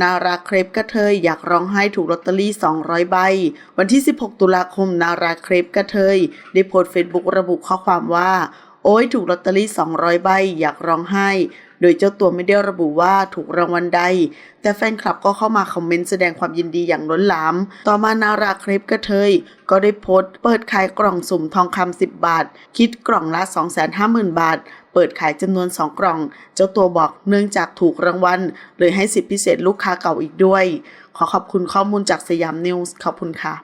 นาราเครปกระเทยอยากร้องไห้ถูกลอตเตอรี่ 200 ใบ วันที่ 16 ตุลาคม นาราเครปกระเทย ได้โพสต์เฟซบุ๊กระบุข้อความว่า โอ้ยถูกลอตเตอรี่ 200 ใบ อยากร้องไห้ โดยเจ้าตัวไม่ได้ระบุว่าถูกรางวัลใด แต่แฟนคลับก็เข้ามาคอมเมนต์แสดงความยินดีอย่างล้นหลาม ต่อมานาราเครปกระเทย ก็ได้โพสต์เปิดขายกล่องสุ่มทองคำ10 บาท คิดกล่องละ 250,000 บาท เปิดขายจำนวน 2 กล่อง เจ้าตัวบอกเนื่องจากถูกรางวัลเลยให้สิทธิพิเศษลูกค้าเก่าอีกด้วย ขอขอบคุณข้อมูลจากสยามนิวส์ขอบคุณค่ะ